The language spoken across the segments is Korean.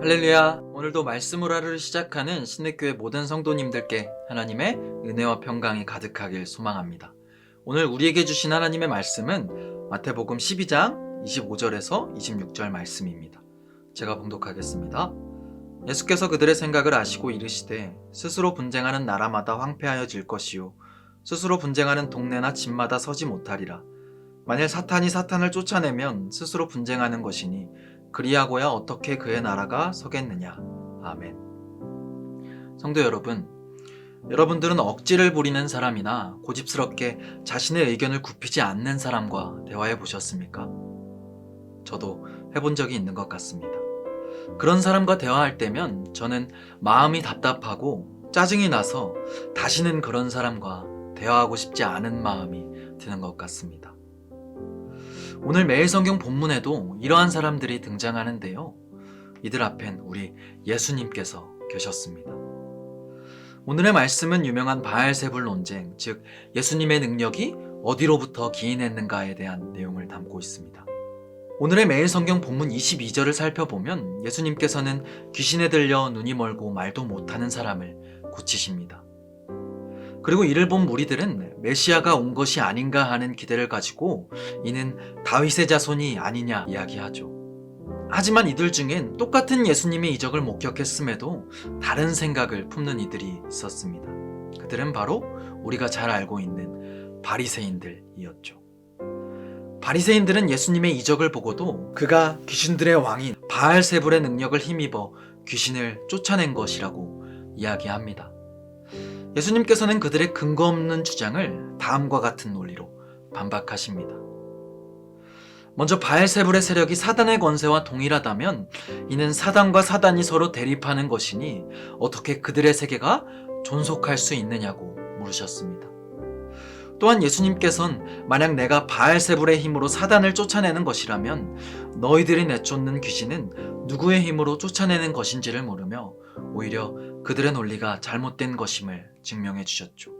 할렐루야. 오늘도 말씀으로 하루를 시작하는 신내교회 모든 성도님들께 하나님의 은혜와 평강이 가득하길 소망합니다. 오늘 우리에게 주신 하나님의 말씀은 마태복음 12장 25절에서 26절 말씀입니다. 제가 봉독하겠습니다. 예수께서 그들의 생각을 아시고 이르시되 스스로 분쟁하는 나라마다 황폐하여 질 것이요 스스로 분쟁하는 동네나 집마다 서지 못하리라. 만일 사탄이 사탄을 쫓아내면 스스로 분쟁하는 것이니 그리하고야 어떻게 그의 나라가 서겠느냐. 아멘. 성도 여러분, 여러분들은 억지를 부리는 사람이나 고집스럽게 자신의 의견을 굽히지 않는 사람과 대화해 보셨습니까? 저도 해본 적이 있는 것 같습니다. 그런 사람과 대화할 때면 저는 마음이 답답하고 짜증이 나서 다시는 그런 사람과 대화하고 싶지 않은 마음이 드는 것 같습니다. 오늘 매일 성경 본문에도 이러한 사람들이 등장하는데요. 이들 앞엔 우리 예수님께서 계셨습니다. 오늘의 말씀은 유명한 바알세불 논쟁, 즉 예수님의 능력이 어디로부터 기인했는가에 대한 내용을 담고 있습니다. 오늘의 매일 성경 본문 22절을 살펴보면 예수님께서는 귀신에 들려 눈이 멀고 말도 못하는 사람을 고치십니다. 그리고 이를 본 무리들은 메시아가 온 것이 아닌가 하는 기대를 가지고 이는 다윗의 자손이 아니냐 이야기하죠. 하지만 이들 중엔 똑같은 예수님의 이적을 목격했음에도 다른 생각을 품는 이들이 있었습니다. 그들은 바로 우리가 잘 알고 있는 바리새인들이었죠. 바리새인들은 예수님의 이적을 보고도 그가 귀신들의 왕인 바알세불의 능력을 힘입어 귀신을 쫓아낸 것이라고 이야기합니다. 예수님께서는 그들의 근거 없는 주장을 다음과 같은 논리로 반박하십니다. 먼저 바알세불의 세력이 사단의 권세와 동일하다면 이는 사단과 사단이 서로 대립하는 것이니 어떻게 그들의 세계가 존속할 수 있느냐고 물으셨습니다. 또한 예수님께선 만약 내가 바알세불의 힘으로 사단을 쫓아내는 것이라면 너희들이 내쫓는 귀신은 누구의 힘으로 쫓아내는 것인지를 물으며 오히려 그들의 논리가 잘못된 것임을 증명해 주셨죠.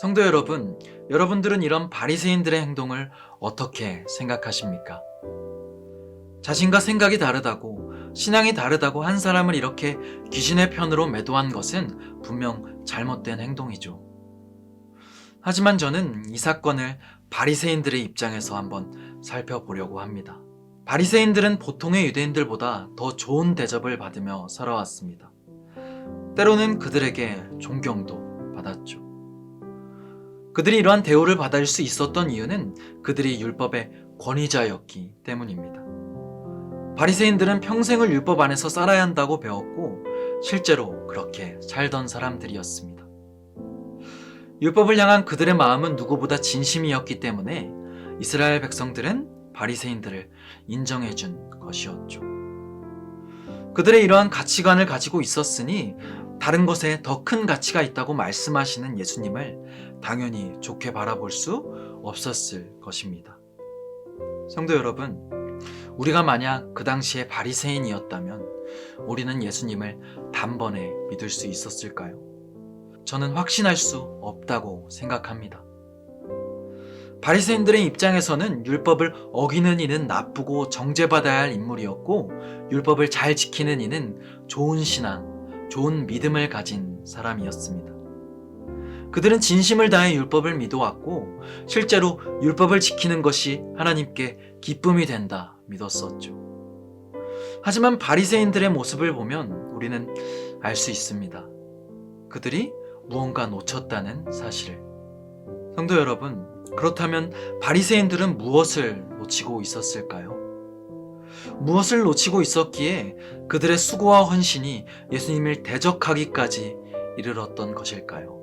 성도 여러분, 여러분들은 이런 바리새인들의 행동을 어떻게 생각하십니까? 자신과 생각이 다르다고 신앙이 다르다고 한 사람을 이렇게 귀신의 편으로 매도한 것은 분명 잘못된 행동이죠. 하지만 저는 이 사건을 바리새인들의 입장에서 한번 살펴보려고 합니다. 바리새인들은 보통의 유대인들보다 더 좋은 대접을 받으며 살아왔습니다. 때로는 그들에게 존경도 받았죠. 그들이 이러한 대우를 받을 수 있었던 이유는 그들이 율법의 권위자였기 때문입니다. 바리새인들은 평생을 율법 안에서 살아야 한다고 배웠고 실제로 그렇게 살던 사람들이었습니다. 율법을 향한 그들의 마음은 누구보다 진심이었기 때문에 이스라엘 백성들은 바리새인들을 인정해 준 것이었죠. 그들의 이러한 가치관을 가지고 있었으니 다른 것에 더 큰 가치가 있다고 말씀하시는 예수님을 당연히 좋게 바라볼 수 없었을 것입니다. 성도 여러분, 우리가 만약 그 당시에 바리새인이었다면 우리는 예수님을 단번에 믿을 수 있었을까요? 저는 확신할 수 없다고 생각합니다. 바리새인들의 입장에서는 율법을 어기는 이는 나쁘고 정죄받아야 할 인물이었고 율법을 잘 지키는 이는 좋은 신앙, 좋은 믿음을 가진 사람이었습니다. 그들은 진심을 다해 율법을 믿어왔고 실제로 율법을 지키는 것이 하나님께 기쁨이 된다 믿었었죠. 하지만 바리새인들의 모습을 보면 우리는 알 수 있습니다. 그들이 무언가 놓쳤다는 사실을. 성도 여러분, 그렇다면 바리새인들은 무엇을 놓치고 있었을까요? 무엇을 놓치고 있었기에 그들의 수고와 헌신이 예수님을 대적하기까지 이르렀던 것일까요?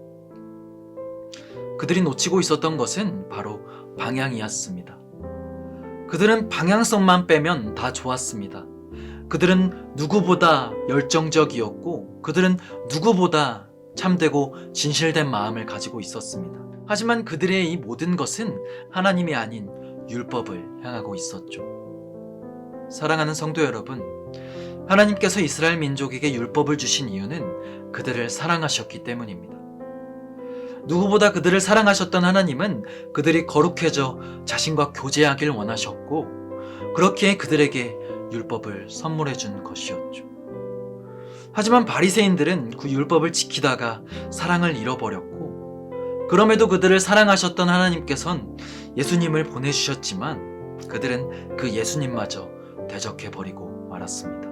그들이 놓치고 있었던 것은 바로 방향이었습니다. 그들은 방향성만 빼면 다 좋았습니다. 그들은 누구보다 열정적이었고 그들은 누구보다 참되고 진실된 마음을 가지고 있었습니다. 하지만 그들의 이 모든 것은 하나님이 아닌 율법을 향하고 있었죠. 사랑하는 성도 여러분, 하나님께서 이스라엘 민족에게 율법을 주신 이유는 그들을 사랑하셨기 때문입니다. 누구보다 그들을 사랑하셨던 하나님은 그들이 거룩해져 자신과 교제하길 원하셨고, 그렇기에 그들에게 율법을 선물해 준 것이었죠. 하지만 바리새인들은 그 율법을 지키다가 사랑을 잃어버렸고 그럼에도 그들을 사랑하셨던 하나님께선 예수님을 보내주셨지만 그들은 그 예수님마저 대적해 버리고 말았습니다.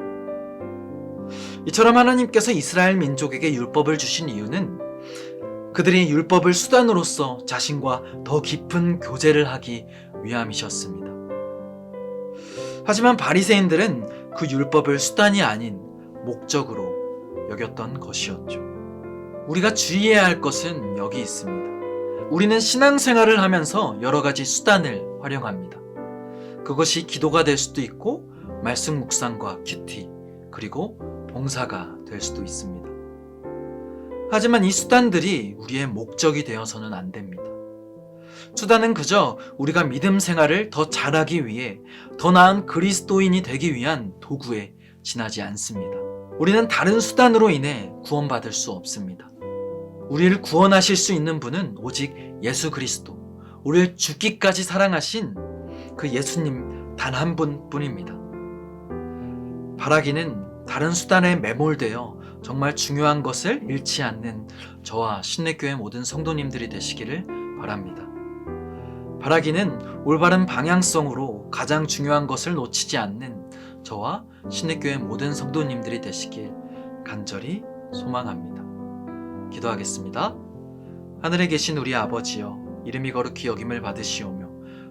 이처럼 하나님께서 이스라엘 민족에게 율법을 주신 이유는 그들이 율법을 수단으로서 자신과 더 깊은 교제를 하기 위함이셨습니다. 하지만 바리새인들은 그 율법을 수단이 아닌 목적으로 여겼던 것이었죠. 우리가 주의해야 할 것은 여기 있습니다. 우리는 신앙생활을 하면서 여러 가지 수단을 활용합니다. 그것이 기도가 될 수도 있고 말씀 묵상과 큐티 그리고 봉사가 될 수도 있습니다. 하지만 이 수단들이 우리의 목적이 되어서는 안 됩니다. 수단은 그저 우리가 믿음 생활을 더 잘하기 위해 더 나은 그리스도인이 되기 위한 도구에 지나지 않습니다. 우리는 다른 수단으로 인해 구원받을 수 없습니다. 우리를 구원하실 수 있는 분은 오직 예수 그리스도, 우리를 죽기까지 사랑하신 그 예수님 단 한 분 뿐입니다. 바라기는 다른 수단에 매몰되어 정말 중요한 것을 잃지 않는 저와 신내교회 모든 성도님들이 되시기를 바랍니다. 바라기는 올바른 방향성으로 가장 중요한 것을 놓치지 않는 저와 신내교회 모든 성도님들이 되시길 간절히 소망합니다. 기도하겠습니다. 하늘에 계신 우리 아버지여, 이름이 거룩히 여김을 받으시오며,